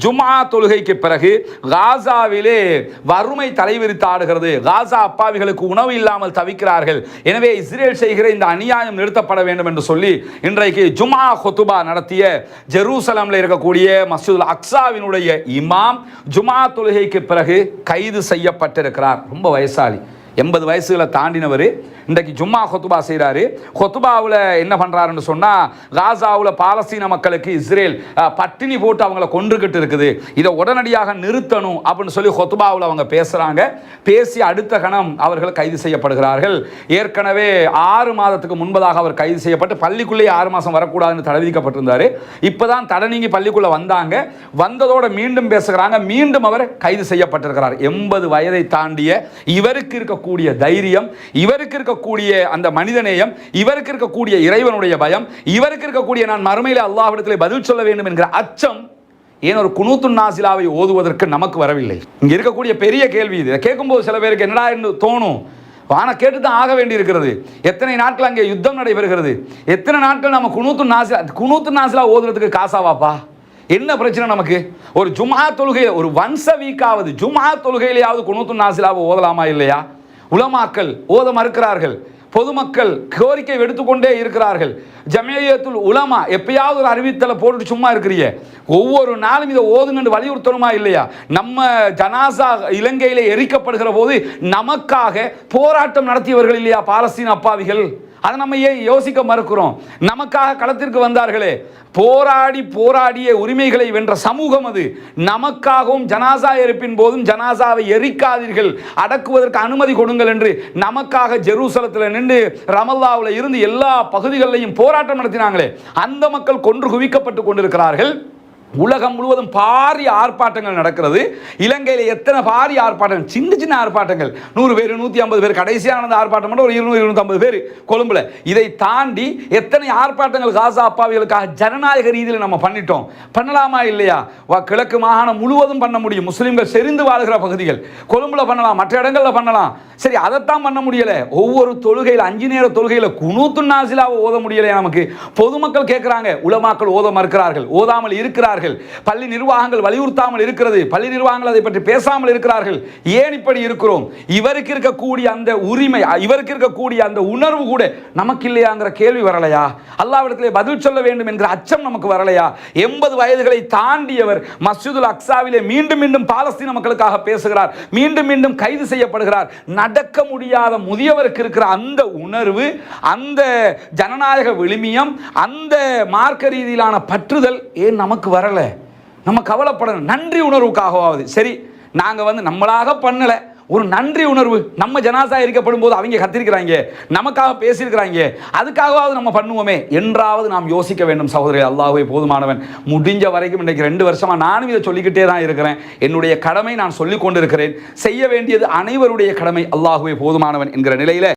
ஜும்ஆ தொழுகைக்கு பிறகு காசாவிலே வறுமை தலைவிரித்து ஆடுகிறது காசா அப்பாவிகளுக்கு உணவு இல்லாமல் தவிக்கிறார்கள். எனவே இஸ்ரேல் செய்கிற இந்த அநியாயம் நிறுத்தப்பட வேண்டும் என்று சொல்லி இன்றைக்கு ஜும்ஆ ஹொத்துபா நடத்திய ஜெருசலம்ல இருக்கக்கூடிய மஸ்ஜிதுல் அக்ஸாவினுடைய இமாம் ஜுமா தொழுகைக்கு பிறகு கைது செய்யப்பட்டிருக்கிறார். ரொம்ப வயசாளி. எண்பது வயசுகளை தாண்டினவர். இன்றைக்கு ஜும்மா ஹொத்துபா செய்கிறாரு ஹொத்துபாவில் என்ன பண்ணுறாருன்னு சொன்னால் காசாவில் பாலஸ்தீன மக்களுக்கு இஸ்ரேல் பட்டினி போட்டு அவங்கள கொன்றுகிட்டு இருக்குது. இதை உடனடியாக நிறுத்தணும் அப்படின்னு சொல்லி ஹொத்துபாவில் அவங்க பேசுகிறாங்க பேசி அடுத்த கணம் அவர்கள் கைது செய்யப்படுகிறார்கள். ஏற்கனவே ஆறு மாதத்துக்கு முன்பதாக அவர் கைது செய்யப்பட்டு பள்ளிக்குள்ளேயே ஆறு மாதம் வரக்கூடாதுன்னு தடை விதிக்கப்பட்டிருந்தார். இப்போ தான் தடை நீங்கி பள்ளிக்குள்ளே வந்தாங்க. வந்ததோட மீண்டும் பேசுகிறாங்க. மீண்டும் அவர் கைது செய்யப்பட்டிருக்கிறார். எண்பது வயதை தாண்டிய இவருக்கு இருக்கக்கூடிய தைரியம் இவருக்கு இருக்கக்கூடிய அந்த மனிதநேயம் இவருக்கு இருக்கக்கூடிய இறைவனுடைய பயம் இவருக்கு இருக்கக்கூடிய நான் மறுமையில் அல்லாஹிடத்தில் பதில் சொல்ல வேண்டும் என்கிற அச்சம் ஏன் ஒரு குனூத்துன் நாசிலாவை ஓதுவதற்கு நமக்கு வரவில்லை? இங்க இருக்கக்கூடிய பெரிய கேள்வி இது. இதை கேட்கும்போது சில பேருக்கு என்னடா என்று தோணும். ஆனால் கேட்டு தான் ஆக வேண்டி இருக்கிறது எத்தனை நாட்கள் அங்கே யுத்தம் நடைபெறுகிறது? எத்தனை நாட்கள் நம்ம குனூத்து நாசிலா குனூத்து நாசிலா ஓதுறதுக்கு காசாவாப்பா என்ன பிரச்சனை நமக்கு? ஒரு ஜுமா தொழுகை ஒரு வன்ச வீக்காவது ஜுமா தொழுகையிலேயாவது குனூத்து நாசிலாவை ஓதலாமா இல்லையா? உலமாக்கள் ஓத மறுக்கிறார்கள். பொதுமக்கள் கோரிக்கை எடுத்துக்கொண்டே இருக்கிறார்கள். ஜமேயத்துல் உலமா எப்பயாவது ஒரு அறிவித்தலை போட்டுட்டு சும்மா இருக்கிறீங்க ஒவ்வொரு நாளும் இதை ஓதுங்கன்னு வலியுறுத்தணுமா இல்லையா? நம்ம ஜனாசா இலங்கையில் எரிக்கப்படுகிற போது நமக்காக போராட்டம் நடத்தியவர்கள் இல்லையா பாலஸ்தீன் அப்பாவிகள்? அதை நம்ம ஏன் யோசிக்க மறுக்கிறோம்? நமக்காக களத்திற்கு வந்தார்களே. போராடி போராடிய உரிமைகளை வென்ற சமூகம் அது. நமக்காகவும் ஜனாசா எரிப்பின் போதும் ஜனாசாவை எரிக்காதீர்கள். அடக்குவதற்கு அனுமதி கொடுங்கள் என்று நமக்காக ஜெருசலத்தில் நின்று ரமல்லாவில் இருந்து எல்லா பகுதிகளிலையும் போராட்டம் நடத்தினாங்களே. அந்த மக்கள் கொன்று குவிக்கப்பட்டு கொண்டிருக்கிறார்கள். உலகம் முழுவதும் பாரிய ஆர்ப்பாட்டங்கள் நடக்கிறது. இலங்கையில் எத்தனை பாரிய ஆர்ப்பாட்டங்கள்? சின்ன சின்ன ஆர்ப்பாட்டங்கள். நூறு பேர் நூற்றி ஐம்பது பேர் கடைசியாக நடந்த ஆர்ப்பாட்டம் மட்டும் ஒரு இருநூறு இருநூத்தம்பது பேர் கொழும்புல. இதை தாண்டி எத்தனை ஆர்ப்பாட்டங்கள் காசா அப்பாவிகளுக்காக ஜனநாயக ரீதியில் நம்ம பண்ணிட்டோம்? பண்ணலாமா இல்லையா? கிழக்கு மாகாணம் முழுவதும் பண்ண முடியும். முஸ்லீம்கள் செறிந்து வாழ்கிற பகுதிகள். கொழும்புல பண்ணலாம் மற்ற இடங்களில் பண்ணலாம். சரி அதைத்தான் பண்ண முடியலை. ஒவ்வொரு தொழுகையில் அஞ்சு நேர தொழுகையில் குணூத்து நாசிலாவை ஓத முடியலையா நமக்கு. பொதுமக்கள் கேட்குறாங்க உலமாக்கள் ஓத மறுக்கிறார்கள் ஓதாமல் இருக்கிறார்கள். பள்ளி நிர்வாகங்கள் வலியுறுத்தாமல் இருக்கிறது பள்ளி நிர்வாகங்கள் அதை பற்றி பேசாமல் இருக்கிறார்கள். ஏன் இப்படி இருக்கிறோம்? இவருக்கு இருக்கக்கூடிய அந்த உரிமை இவருக்கு இருக்கக்கூடிய அந்த உணர்வு கூட நமக்கு இல்லையாங்கிற கேள்வி வரலையா? அல்லாவிடத்திலே பதில் சொல்ல வேண்டும் என்கிற அச்சம் நமக்கு வரலையா? எண்பது வயதுகளை தாண்டியவர் மசூதுல் அக்ஸாவிலே மீண்டும் மீண்டும் பாலஸ்தீன மக்களுக்காக பேசுகிறார். மீண்டும் மீண்டும் கைது செய்யப்படுகிறார். நடக்க முடியாத முதியவருக்கு இருக்கிற அந்த உணர்வு அந்த ஜனநாயக விழுமியம் அந்த மார்க்க ரீதியிலான பற்றுதல் ஏன் நமக்கு வரலை? நம்ம கவலைப்படணும். நன்றி உணர்வுக்காகவாவது. சரி நாங்கள் வந்து நம்மளாக பண்ணலை. ஒரு நன்றி உணர்வு நம்ம ஜனாசா இருக்கப்படும் போது அவங்க கத்திருக்கிறாங்க நமக்காக பேசியிருக்கிறாங்க அதுக்காகவாவது நம்ம பண்ணுவோமே என்றாவது நாம் யோசிக்க வேண்டும் சகோதரி அல்லாஹுவே போதுமானவன். முடிஞ்ச வரைக்கும் இன்றைக்கு ரெண்டு வருஷமாக நானும் இதை சொல்லிக்கிட்டே தான் இருக்கிறேன். என்னுடைய கடமை நான் சொல்லிக் கொண்டிருக்கிறேன் செய்ய வேண்டியது அனைவருடைய கடமை. அல்லாஹுவே போதுமானவன் என்கிற நிலையில்